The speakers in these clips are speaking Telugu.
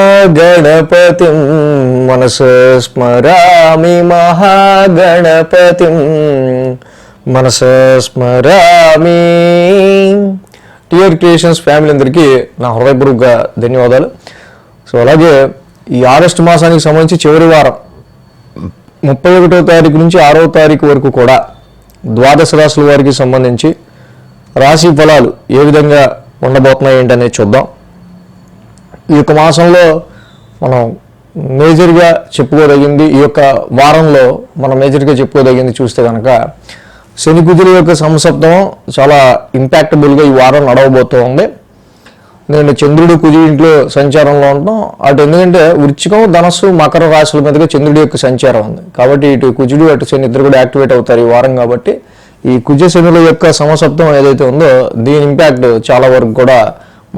మహాగణపతిం మనస స్మరామి మహాగణపతిం మనస స్మరామి. టిఆర్ క్రియేషన్స్ ఫ్యామిలీ అందరికీ నా హృదయపూర్వక ధన్యవాదాలు. సో అలాగే ఈ ఆగస్టు మాసానికి సంబంధించి చివరి వారం ముప్పై ఒకటో తారీఖు నుంచి ఆరో తారీఖు వరకు కూడా ద్వాదశ రాశుల వారికి సంబంధించి రాశి ఫలాలు ఏ విధంగా ఉండబోతున్నాయి ఏంటనేది చూద్దాం. ఈ యొక్క మాసంలో మనం మేజర్గా చెప్పుకోదగింది ఈ యొక్క వారంలో మనం మేజర్గా చెప్పుకోదగింది చూస్తే కనుక శని కుదురు యొక్క సంసప్తం చాలా ఇంపాక్టబుల్గా ఈ వారం నడవబోతూ ఉంది నేను చంద్రుడు కుజు ఇంట్లో సంచారంలో ఉంటాం. అటు ఎందుకంటే వృచ్చికం ధనస్సు మకర రాశుల మీదుగా చంద్రుడి యొక్క సంచారం ఉంది. కాబట్టి ఇటు కుజుడు అటు శని ఇద్దరు కూడా యాక్టివేట్ అవుతారు ఈ వారం కాబట్టి ఈ కుజ శనుల యొక్క సమసప్తం ఏదైతే ఉందో దీని ఇంపాక్ట్ చాలా వరకు కూడా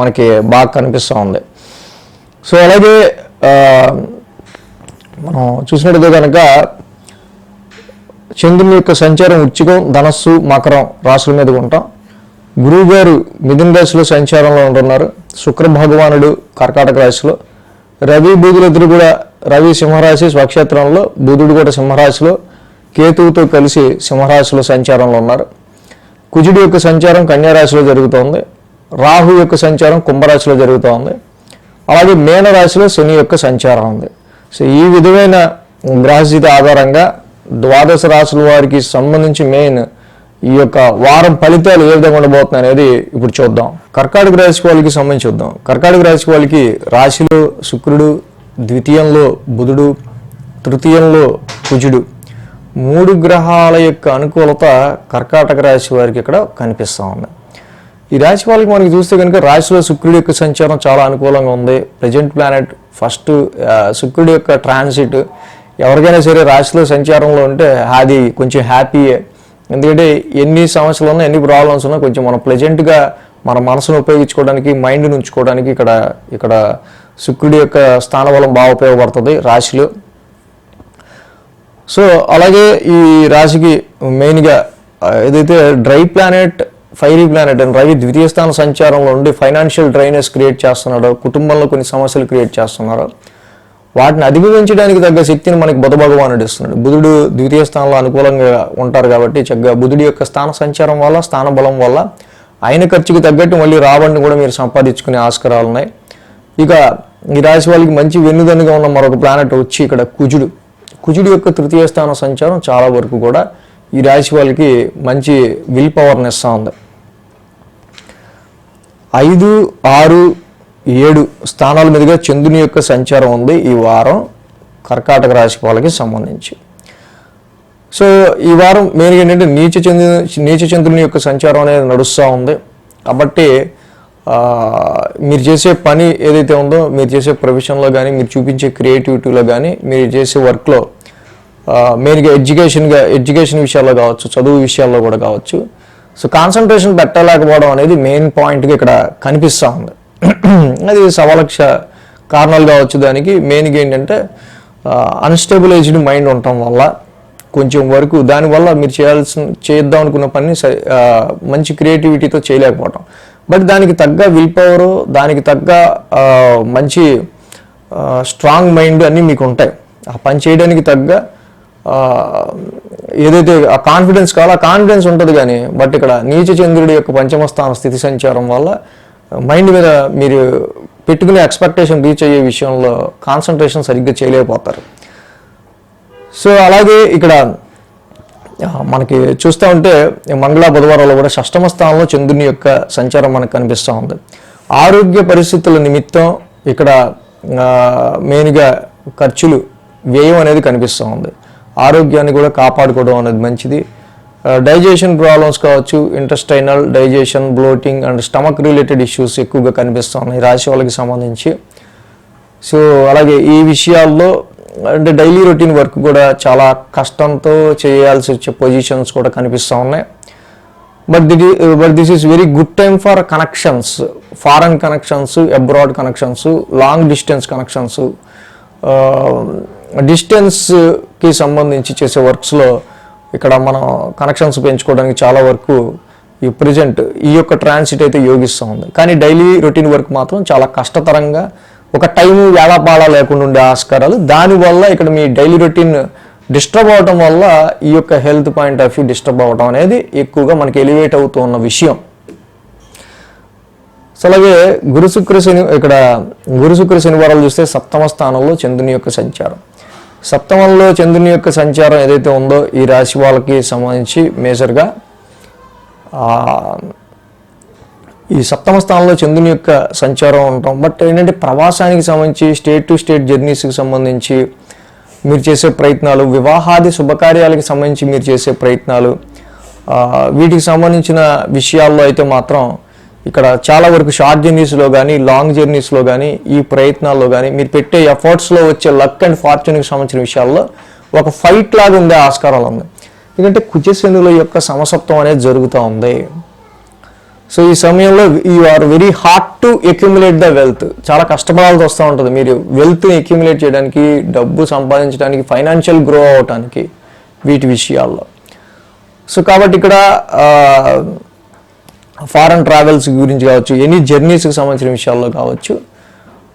మనకి బాగా కనిపిస్తూ ఉంది. సో అలాగే మనం చూసినట్టయితే కనుక చంద్రుని యొక్క సంచారం ఉచ్చికం ధనస్సు మకరం రాశుల మీద ఉంటాం. గురువు గారు మిథున రాశిలో సంచారంలో ఉంటున్నారు. శుక్ర భగవానుడు కర్కాటక రాశిలో. రవి బుధులిద్దరు కూడా రవి సింహరాశి స్వక్షేత్రంలో బుధుడు కూడా సింహరాశిలో కేతువుతో కలిసి సింహరాశిలో సంచారంలో ఉన్నారు. కుజుడి యొక్క సంచారం కన్యారాశిలో జరుగుతోంది. రాహు యొక్క సంచారం కుంభరాశిలో జరుగుతోంది. అలాగే మేనరాశిలో శని యొక్క సంచారం ఉంది. సో ఈ విధమైన గ్రహస్థితి ఆధారంగా ద్వాదశ రాశుల వారికి సంబంధించి మెయిన్ ఈ యొక్క వారం ఫలితాలు ఏ విధంగా ఉండబోతున్నాయి అనేది ఇప్పుడు చూద్దాం. కర్కాటక రాశి వాళ్ళకి సంబంధించి చూద్దాం. కర్కాటక రాశి వాళ్ళకి రాశిలో శుక్రుడు ద్వితీయంలో బుధుడు తృతీయంలో కుజుడు. మూడు గ్రహాల యొక్క అనుకూలత కర్కాటక రాశి వారికి ఇక్కడ కనిపిస్తూ ఉంది. ఈ రాశి వాళ్ళకి మనకి చూస్తే కనుక రాశిలో శుక్రుడి యొక్క సంచారం చాలా అనుకూలంగా ఉంది. ప్రజెంట్ ప్లానెట్ ఫస్ట్ శుక్రుడి యొక్క ట్రాన్సిట్ ఎవరికైనా సరే రాశిలో సంచారంలో ఉంటే అది కొంచెం హ్యాపీయే ఎందుకంటే ఎన్ని సమస్యలు ఉన్నా ఎన్ని ప్రాబ్లమ్స్ ఉన్నా కొంచెం మనం ప్లెజెంట్గా మన మనసును ఉపయోగించుకోవడానికి మైండ్ని ఉంచుకోవడానికి ఇక్కడ ఇక్కడ శుక్రుడి యొక్క స్థానబలం బాగా ఉపయోగపడుతుంది రాశిలో. సో అలాగే ఈ రాశికి మెయిన్గా ఏదైతే డ్రై ప్లానెట్ ఫైరీ ప్లానెట్ అని రవి ద్వితీయ స్థాన సంచారంలో ఉండి ఫైనాన్షియల్ డ్రైనేజ్ క్రియేట్ చేస్తున్నాడు. కుటుంబంలో కొన్ని సమస్యలు క్రియేట్ చేస్తున్నారు. వాటిని అధిగమించడానికి తగ్గ శక్తిని మనకి బుధ భగవానుడు ఇస్తున్నాడు. బుధుడు ద్వితీయ స్థానంలో అనుకూలంగా ఉంటారు కాబట్టి చక్కగా బుధుడి యొక్క స్థాన సంచారం వల్ల స్థాన బలం వల్ల ఆయన ఖర్చుకి తగ్గట్టు మళ్ళీ రాబడిని కూడా మీరు సంపాదించుకునే ఆస్కారాలు ఉన్నాయి. ఇక ఈ రాశి వాళ్ళకి మంచి వెన్నుదన్నుగా ఉన్న మరొక ప్లానెట్ వచ్చి ఇక్కడ కుజుడు. కుజుడు యొక్క తృతీయ స్థాన సంచారం చాలా వరకు కూడా ఈ రాశి వాళ్ళకి మంచి విల్ పవర్ని ఇస్తూ ఉంది. ఐదు ఆరు ఏడు స్థానాల మీదుగా చంద్రుని యొక్క సంచారం ఉంది ఈ వారం కర్కాటక రాశి వాళ్ళకి సంబంధించి. సో ఈ వారం మెయిన్గా ఏంటంటే నీచ చంద్రు నీచ చంద్రుని యొక్క సంచారం అనేది నడుస్తూ ఉంది. కాబట్టి మీరు చేసే పని ఏదైతే ఉందో మీరు చేసే ప్రొఫెషన్లో కానీ మీరు చూపించే క్రియేటివిటీలో కానీ మీరు చేసే వర్క్లో మెయిన్గా ఎడ్యుకేషన్గా ఎడ్యుకేషన్ విషయాల్లో కావచ్చు చదువు విషయాల్లో కూడా కావచ్చు సో కాన్సన్ట్రేషన్ పెట్టలేకపోవడం అనేది మెయిన్ పాయింట్గా ఇక్కడ కనిపిస్తూ ఉంది. అది సవలక్ష కారణాలు కావచ్చు. దానికి మెయిన్గా ఏంటంటే అన్స్టేబుల్ ఏజ్డ్ మైండ్ ఉండటం వల్ల కొంచెం వరకు దానివల్ల మీరు చేయాల్సిన చేద్దాం అనుకున్న పని సరి- మంచి క్రియేటివిటీతో చేయలేకపోవటం. బట్ దానికి తగ్గ విల్ పవరు దానికి తగ్గ మంచి స్ట్రాంగ్ మైండ్ అన్నీ మీకు ఉంటాయి. ఆ పని చేయడానికి తగ్గ ఏదైతే ఆ కాన్ఫిడెన్స్ కావాలో ఆ కాన్ఫిడెన్స్ ఉంటుంది కానీ బట్ ఇక్కడ నీచ చంద్రుడి యొక్క పంచమ స్థాన స్థితి సంచారం వల్ల మైండ్ మీద మీరు పెట్టుకునే ఎక్స్పెక్టేషన్ రీచ్ అయ్యే విషయంలో కాన్సన్ట్రేషన్ సరిగ్గా చేయలేకపోతారు. సో అలాగే ఇక్కడ మనకి చూస్తూ ఉంటే మంగళ బుధవారంలో కూడా షష్టమ స్థానంలో చంద్రుని యొక్క సంచారం మనకు కనిపిస్తూ ఉంది. ఆరోగ్య పరిస్థితుల నిమిత్తం ఇక్కడ మెయిన్గా ఖర్చులు వ్యయం అనేది కనిపిస్తూ ఉంది. ఆరోగ్యాన్ని కూడా కాపాడుకోవడం అనేది మంచిది. డైజెషన్ ప్రాబ్లమ్స్ కావచ్చు intestinal digestion bloating and stomach related issues ఎక్కువగా కనిపిస్తూ ఉన్నాయి రాశి వాళ్ళకి సంబంధించి. సో అలాగే ఈ విషయాల్లో అంటే డైలీ రొటీన్ వర్క్ కూడా చాలా కష్టంతో చేయాల్సి వచ్చే పొజిషన్స్ కూడా కనిపిస్తూ ఉన్నాయి. But the but this is very good time for connections foreign connections abroad connections long distance connections. డిస్టెన్స్కి సంబంధించి చేసే వర్క్స్లో ఇక్కడ మనం కనెక్షన్స్ పెంచుకోవడానికి చాలా వరకు ఈ ప్రజెంట్ ఈ యొక్క ట్రాన్సిట్ అయితే యోగిస్తూ ఉంది. కానీ డైలీ రొటీన్ వర్క్ మాత్రం చాలా కష్టతరంగా ఒక టైం వేళాపాళ లేకుండా ఉండే ఆస్కారాలు దానివల్ల ఇక్కడ మీ డైలీ రొటీన్ డిస్టర్బ్ అవటం వల్ల ఈ యొక్క health point of view disturb అవ్వటం అనేది ఎక్కువగా మనకి ఎలివేట్ అవుతూ ఉన్న విషయం. సో అలాగే గురుశుక్ర శని ఇక్కడ గురుశుక్ర శనివారాలు చూస్తే సప్తమ స్థానంలో చంద్రుని యొక్క సంచారం. సప్తమంలో చంద్రుని యొక్క సంచారం ఏదైతే ఉందో ఈ రాశి వాళ్ళకి సంబంధించి మేజర్గా ఈ సప్తమ స్థానంలో చంద్రుని యొక్క సంచారం ఉంటాం. బట్ ఏంటంటే ప్రవాసానికి సంబంధించి స్టేట్ టు స్టేట్ జర్నీస్కి సంబంధించి మీరు చేసే ప్రయత్నాలు వివాహాది శుభకార్యాలకు సంబంధించి మీరు చేసే ప్రయత్నాలు వీటికి సంబంధించిన విషయాల్లో అయితే మాత్రం ఇక్కడ చాలా వరకు షార్ట్ జర్నీస్లో కానీ లాంగ్ జర్నీస్లో కానీ ఈ ప్రయత్నాల్లో కానీ మీరు పెట్టే ఎఫర్ట్స్లో వచ్చే లక్ అండ్ ఫార్చ్యూన్కి సంబంధించిన విషయాల్లో ఒక ఫైట్ లాగా ఉండే ఆస్కారాలు ఉన్నాయి. ఎందుకంటే కుజశనుల యొక్క సమసత్వం అనేది జరుగుతూ ఉంది. సో ఈ సమయంలో you are very hard to accumulate the wealth చాలా కష్టపడాల్సి వస్తూ ఉంటుంది. మీరు వెల్త్ని ఎక్యుములేట్ చేయడానికి డబ్బు సంపాదించడానికి ఫైనాన్షియల్ గ్రో అవటానికి వీటి విషయాల్లో. సో కాబట్టి ఇక్కడ ఫారెన్ ట్రావెల్స్ గురించి కావచ్చు ఎనీ జర్నీస్కి సంబంధించిన విషయాల్లో కావచ్చు.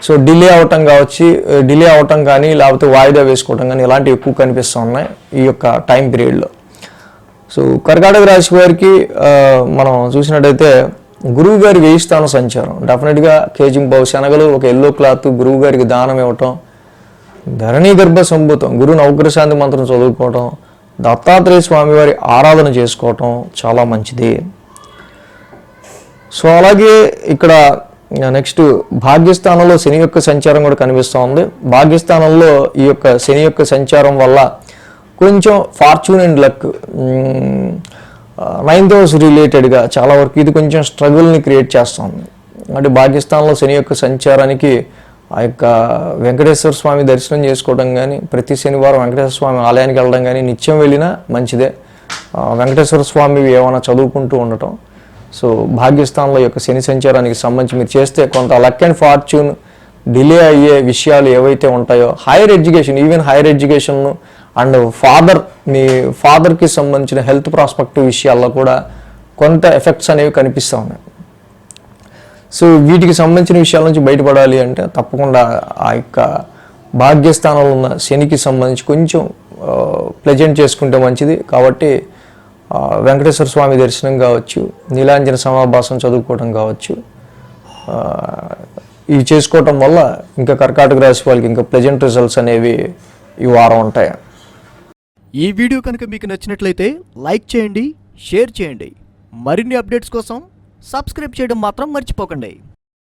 సో డిలే అవటం కావచ్చు డిలే అవటం కానీ లేకపోతే వాయిదా వేసుకోవటం కానీ ఇలాంటివి ఎక్కువ కనిపిస్తూ ఉన్నాయి ఈ యొక్క టైం పీరియడ్లో. సో కర్కాటక రాశి వారికి మనం చూసినట్టయితే గురువు గారి వేయి స్థానం సంచారం. డెఫినెట్గా కేజీ బావు శనగలు ఒక ఎల్లో క్లాత్ గురువు గారికి దానం ఇవ్వటం ధరణి గర్భ సంభూతం గురు నవగ్రశాంతి మంత్రం చదువుకోవటం దత్తాత్రేయ స్వామివారి ఆరాధన చేసుకోవటం చాలా మంచిది. సో అలాగే ఇక్కడ నెక్స్ట్ భాగ్యస్థానంలో శని యొక్క సంచారం కూడా కనిపిస్తూ ఉంది. భాగ్యస్థానంలో ఈ యొక్క శని యొక్క సంచారం వల్ల కొంచెం fortune and luck ninth house రిలేటెడ్గా చాలా వరకు ఇది కొంచెం స్ట్రగుల్ని క్రియేట్ చేస్తుంది అంటే భాగ్యస్థానంలో శని యొక్క సంచారానికి ఆ యొక్క వెంకటేశ్వర స్వామి దర్శనం చేసుకోవడం కానీ ప్రతి శనివారం వెంకటేశ్వర స్వామి ఆలయానికి వెళ్ళడం కానీ నిత్యం వెళ్ళినా మంచిదే. వెంకటేశ్వర స్వామి ఏమైనా చదువుకుంటూ ఉండటం సో భాగ్యస్థానంలో యొక్క శని సంచారానికి సంబంధించి మీరు చేస్తే కొంత లక్ అండ్ ఫార్చ్యూన్ డిలే అయ్యే విషయాలు ఏవైతే ఉంటాయో higher education even higher education and father మీ ఫాదర్కి సంబంధించిన హెల్త్ ప్రాస్పెక్టివ్ విషయాల్లో కూడా కొంత ఎఫెక్ట్స్ అనేవి కనిపిస్తూ ఉన్నాయి. సో వీటికి సంబంధించిన విషయాల నుంచి బయటపడాలి అంటే తప్పకుండా ఆ యొక్క భాగ్యస్థానంలో ఉన్న శనికి సంబంధించి కొంచెం ప్లెజెంట్ చేసుకుంటే మంచిది. కాబట్టి వెంకటేశ్వర స్వామి దర్శనం కావచ్చు నీలాంజన సమాభాసం చదువుకోవడం కావచ్చు. ఇవి చేసుకోవటం వల్ల ఇంకా కర్కాటక రాశి వాళ్ళకి ఇంకా ప్లెజెంట్ రిజల్ట్స్ అనేవి ఈ వారం ఉంటాయి. ఈ వీడియో కనుక మీకు నచ్చినట్లయితే లైక్ చేయండి షేర్ చేయండి. మరిన్ని అప్డేట్స్ కోసం సబ్స్క్రైబ్ చేయడం మాత్రం మర్చిపోకండి.